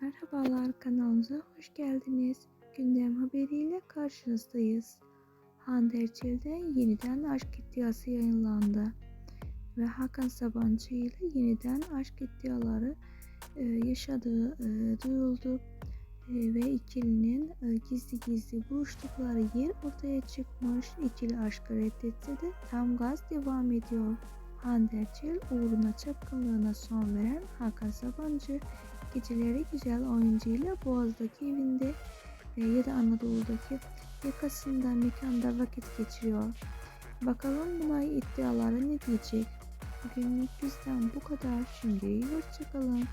Merhabalar kanalımıza hoş geldiniz. Gündem haberiyle karşınızdayız. Hande Erçel'den yeniden aşk iddiası yayınlandı. Ve Hakan Sabancı ile yeniden aşk iddiaları e, yaşadığı e, duyuldu. E, ve ikilinin e, gizli gizli buluştukları yer ortaya çıkmış. İkili aşkı reddetse de tam gaz devam ediyor. Hande Erçel uğruna çapkınlığına son veren Hakan Sabancı geceleri güzel oyuncuyla Boğaz'daki evinde e, ya da Anadolu'daki yakasında mekanda vakit geçiriyor. Bakalım buna iddiaları ne diyecek? Bugünlük bizden bu kadar. Şimdi hoşçakalın.